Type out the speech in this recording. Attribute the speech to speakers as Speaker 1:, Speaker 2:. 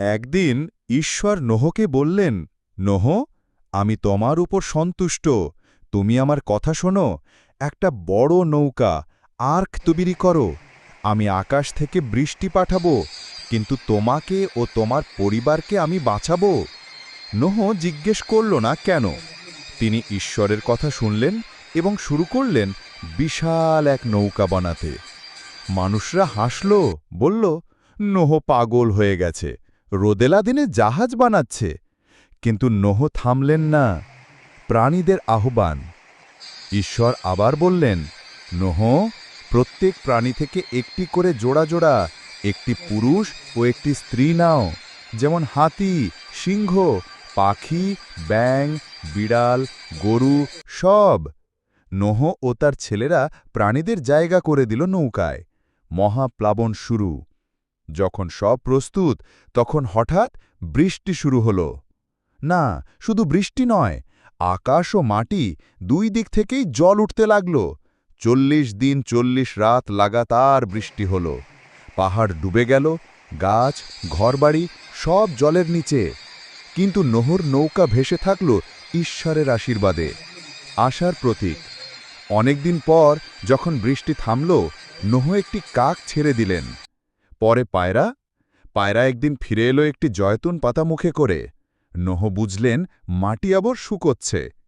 Speaker 1: একদিন ঈশ্বর নোহকে বললেন, নোহ, আমি তোমার উপর সন্তুষ্ট। তুমি আমার কথা শোনো। একটা বড় নৌকা, আর্ক তৈরি করো। আমি আকাশ থেকে বৃষ্টি পাঠাবো, কিন্তু তোমাকে ও তোমার পরিবারকে আমি বাঁচাবো। নোহ জিজ্ঞেস করল, না, কেন? তিনি ঈশ্বরের কথা শুনলেন এবং শুরু করলেন বিশাল এক নৌকা বানাতে। মানুষরা হাসল, বলল, নোহ পাগল হয়ে গেছে। রোদেলা দিনে জাহাজ বানাচ্ছে, কিন্তু নোহ থামলেন না। প্রাণীদের আহ্বান। ঈশ্বর আবার বললেন, নোহ, প্রত্যেক প্রাণী থেকে একটি করে জোড়া জোড়া, একটি পুরুষ ও একটি স্ত্রী নাও, যেমন হাতি, সিংহ, পাখি ব্যাং বিড়াল, গরু, সব। নোহ ও তার ছেলেরা প্রাণীদের জায়গা করে দিল নৌকায়। মহাপ্লাবন শুরু। যখন সব প্রস্তুত, তখন হঠাৎ বৃষ্টি শুরু হল। না, শুধু বৃষ্টি নয়, আকাশ ও মাটি দুই দিক থেকেই জল উঠতে লাগল। চল্লিশ দিন চল্লিশ রাত লাগাতার বৃষ্টি হল। পাহাড় ডুবে গেল, গাছ, ঘরবাড়ি সব জলের নিচে। কিন্তু নহর নৌকা ভেসে থাকল ঈশ্বরের আশীর্বাদে। আশার প্রতীক। অনেকদিন পর যখন বৃষ্টি থামল, নোহ একটি কাক ছেড়ে দিলেন। পরে পায়রা পায়রা একদিন ফিরে এলো একটি জয়তুন পাতা মুখে করে। নোহ বুঝলেন, মাটি আবার শুকোচ্ছে।